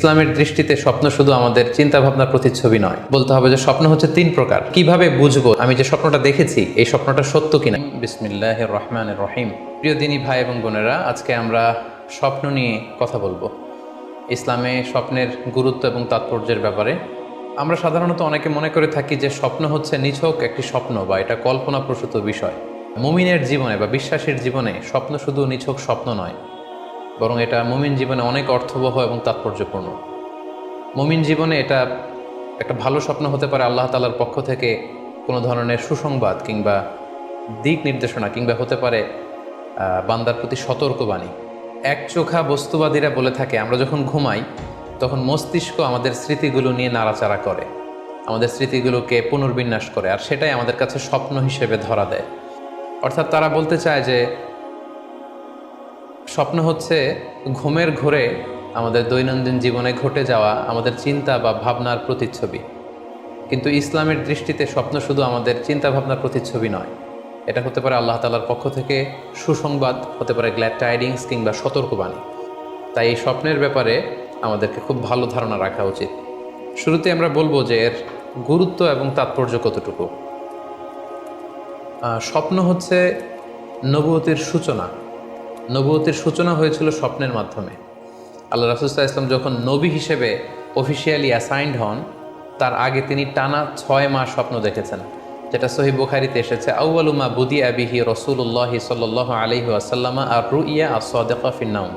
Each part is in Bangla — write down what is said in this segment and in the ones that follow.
ইসলামের দৃষ্টিতে স্বপ্ন শুধু আমাদের চিন্তা ভাবনার প্রতিচ্ছবি নয়। বলতে হবে যে স্বপ্ন হচ্ছে তিন প্রকার। কীভাবে বুঝব আমি যে স্বপ্নটা দেখেছি, এই স্বপ্নটা সত্য কিনা? বিসমিল্লাহ রহমান রহিম। প্রিয় দিনী ভাই এবং বোনেরা, আজকে আমরা স্বপ্ন নিয়ে কথা বলব। ইসলামে স্বপ্নের গুরুত্ব এবং তাৎপর্যের ব্যাপারে। আমরা সাধারণত অনেকে মনে করে থাকি যে স্বপ্ন হচ্ছে নিছক একটি স্বপ্ন বা এটা কল্পনাপ্রসূত বিষয়। মুমিনের জীবনে বা বিশ্বাসীর জীবনে স্বপ্ন শুধু নিছক স্বপ্ন নয়। বরং এটা মুমিন জীবনে অনেক অর্থবহ এবং তাৎপর্যপূর্ণ। মুমিন জীবনে এটা একটা ভালো স্বপ্ন হতে পারে আল্লাহ তালার পক্ষ থেকে কোনো ধরনের সুসংবাদ কিংবা দিক নির্দেশনা কিংবা হতে পারে বান্দার প্রতি সতর্কবাণী। এক চোখা বস্তুবাদীরা বলে থাকে, আমরা যখন ঘুমাই, তখন মস্তিষ্ক আমাদের স্মৃতিগুলো নিয়ে নাড়াচাড়া করে। আমাদের স্মৃতিগুলোকে পুনর্বিন্যাস করে, আর সেটাই আমাদের কাছে স্বপ্ন হিসেবে ধরা দেয়। অর্থাৎ তারা বলতে চায় যে স্বপ্ন হচ্ছে ঘুমের ঘোরে আমাদের দৈনন্দিন জীবনে ঘটে যাওয়া আমাদের চিন্তা বা ভাবনার প্রতিচ্ছবি। কিন্তু ইসলামের দৃষ্টিতে স্বপ্ন শুধু আমাদের চিন্তা ভাবনার প্রতিচ্ছবি নয়। এটা হতে পারে আল্লাহ তালার পক্ষ থেকে সুসংবাদ, হতে পারে গ্ল্যাড টাইডিংস কিংবা সতর্কবাণী। তাই এই স্বপ্নের ব্যাপারে আমাদেরকে খুব ভালো ধারণা রাখা উচিত। শুরুতে আমরা বলব যে এর গুরুত্ব এবং তাৎপর্য কতটুকু? স্বপ্ন হচ্ছে নবুয়তির সূচনা। নবুয়তির সূচনা হয়েছিল স্বপ্নের মাধ্যমে। আল্লাহ রাসুল্লাহ ইসলাম যখন নবী হিসেবে অফিসিয়ালি অ্যাসাইন্ড হন, তার আগে তিনি টানা ছয় মাস স্বপ্ন দেখেছেন, যেটা সহি বুখারিতে এসেছে আউআলুমা বুদি আবিহি রসুল্লাহ সাল্লাহ আলহি আসাল্লামা আর রু ইয়া আসদেকা ফিন্নাউম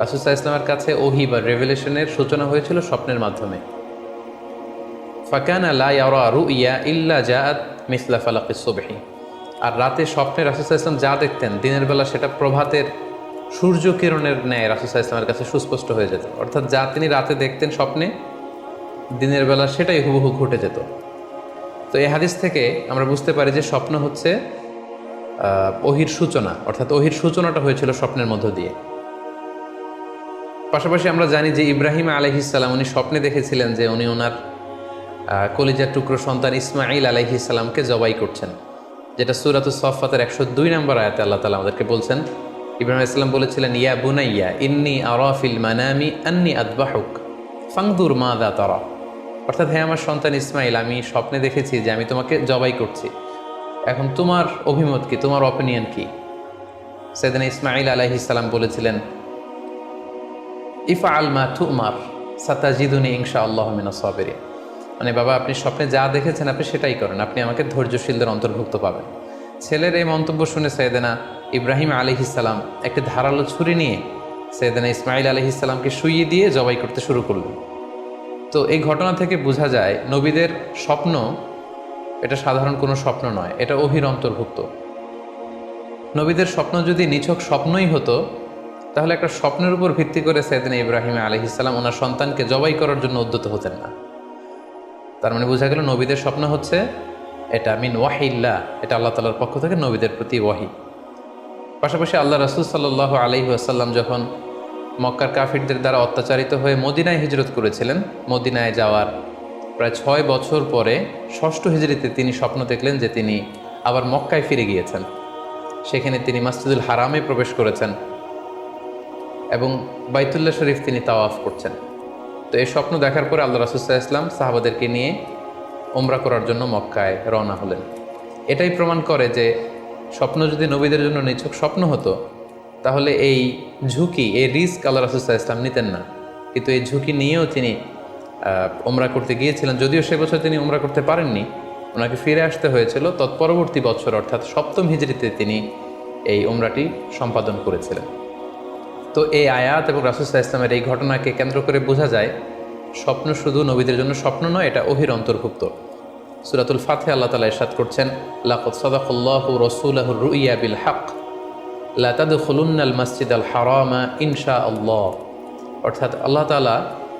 রাসুল্লাহ ইসলামের কাছে ওহি বা রেভেলেশনের সূচনা হয়েছিল স্বপ্নের মাধ্যমে। ফাকান আলা রু ইয়া ইল্লা জাআত মিসলা ফালাকিস সুবহি। আর রাতে স্বপ্নে রাসুসাহ ইসলাম যা দেখতেন, দিনের বেলা সেটা প্রভাতের সূর্য কিরণের ন্যায় রাসুসাহ ইসলামের কাছে সুস্পষ্ট হয়ে যেত। অর্থাৎ যা তিনি রাতে দেখতেন স্বপ্নে, দিনের বেলা সেটাই হুবহু ঘটে যেত। তো এই হাদিস থেকে আমরা বুঝতে পারি যে স্বপ্ন হচ্ছে ওহির সূচনা, অর্থাৎ ওহির সূচনাটা হয়েছিল স্বপ্নের মধ্য দিয়ে। পাশাপাশি আমরা জানি যে ইব্রাহিম আলহিসাল্লাম উনি স্বপ্নে দেখেছিলেন যে উনি ওনার কলিজার টুকরো সন্তান ইসমাইল আলহিসাল্লামকে জবাই করছেন। যেটা সুরাত সফাতের একশো দুই নম্বর আয়াতে আল্লাহ তালা আমাদেরকে বলছেন, ইব্রাহিম ইসলাম বলেছিলেন, ইয়া বুনাইয়া, ইন্নি আরাফিল মানামি আন্নি আদবাহুক, ফাংদুর মা দা তারা। অর্থাৎ হ্যাঁ আমার সন্তান ইসমাইল আমি স্বপ্নে দেখেছি যে আমি তোমাকে জবাই করছি। এখন তোমার অভিমত কি? তোমার অপিনিয়ন কি? সেদিন ইসমাইল আলাইহিসাল্লাম বলেছিলেন ইফা আল মা তুমার, সাতাজিদুনি ইনশা আল্লাহ মিনা সাবেরি মানে বাবা, আপনি স্বপ্নে যা দেখেছেন, আপনি সেটাই করেন। আপনি আমাকে ধৈর্যশীলদের অন্তর্ভুক্ত পাবেন। ছেলের এই মন্তব্য শুনে সৈয়দেনা ইব্রাহিম আলিহিসাল্লাম একটি ধারালো ছুরি নিয়ে সৈয়দেনা ইসমাইল আলিহিসাল্লামকে শুইয়ে দিয়ে জবাই করতে শুরু করলেন। তো এই ঘটনা থেকে বোঝা যায়, নবীদের স্বপ্ন এটা সাধারণ কোনো স্বপ্ন নয়, এটা অহির অন্তর্ভুক্ত। নবীদের স্বপ্ন যদি নিছক স্বপ্নই হতো, তাহলে একটা স্বপ্নের উপর ভিত্তি করে সৈয়দিন ইব্রাহিম আলহিসাল্লাম ওনার সন্তানকে জবাই করার জন্য উদ্যত হতেন না। তার মানে বোঝা গেল নবীদের স্বপ্ন হচ্ছে এটা, মিন ওয়াহিল্লা এটা আল্লাহ তালার পক্ষ থেকে নবীদের প্রতি ওয়াহি। পাশাপাশি আল্লাহ রসুল সাল্লাহ আলহি আসাল্লাম যখন মক্কার কাফিরদের দ্বারা অত্যাচারিত হয়ে মদিনায় হিজরত করেছিলেন, মদিনায় যাওয়ার প্রায় ছয় বছর পরে ষষ্ঠ হিজরিতে তিনি স্বপ্ন দেখলেন যে তিনি আবার মক্কায় ফিরে গিয়েছেন। সেখানে তিনি মাসজিদুল হারামে প্রবেশ করেছেন এবং বাইতুল্লাহ শরীফ তিনি তাওয়াফ করছেন। তো এই স্বপ্ন দেখার পরে আল্লাহ রাসুসাহ ইসলাম সাহাবাদেরকে নিয়ে ওমরা করার জন্য মক্কায় রওনা হলেন। এটাই প্রমাণ করে যে স্বপ্ন যদি নবীদের জন্য নিছক স্বপ্ন হতো, তাহলে এই ঝুঁকি, এই রিস্ক আল্লাহ রাসুসাহ ইসলাম নিতেন না। কিন্তু এই ঝুঁকি নিয়েও তিনি ওমরা করতে গিয়েছিলেন। যদিও সে বছর তিনি ওমরা করতে পারেননি, ওনাকে ফিরে আসতে হয়েছিল। তৎপরবর্তী বছর, অর্থাৎ সপ্তম হিজড়িতে তিনি এই ওমরাটি সম্পাদন করেছিলেন। তো এই আয়াত এবং রাসুসাহ ইসলামের এই ঘটনাকে কেন্দ্র করে বোঝা যায়, স্বপ্ন শুধু নবীদের জন্য স্বপ্ন নয়, এটা অহির অন্তর্ভুক্ত। সুরাতুল ফাতে আল্লাহ তালা ইরশাদ করছেন লাকত সদাকুল্লাহ রসুলাহ রুইয়া বিল হক লাতাদ খুলুন্নাল মসজিদ আল হারামা ইনশা আল্লাহ অর্থাৎ আল্লাহ তালা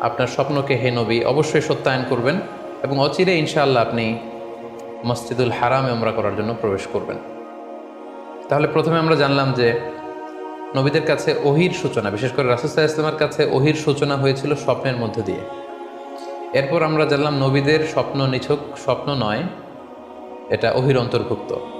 আপনার স্বপ্নকে হে নবী, অবশ্যই সত্যায়ন করবেন এবং অচিরে ইনশাআল্লাহ আপনি মসজিদুল হারামে আমরা করার জন্য প্রবেশ করবেন। তাহলে প্রথমে আমরা জানলাম যে নবীদের কাছে ওহির সূচনা, বিশেষ করে রাসুসাহ ইসলামের কাছে ওহির সূচনা হয়েছিল স্বপ্নের মধ্য দিয়ে। এরপর আমরা জানলাম নবীদের স্বপ্ন নিছক, স্বপ্ন নয়, এটা অহির অন্তর্ভুক্ত।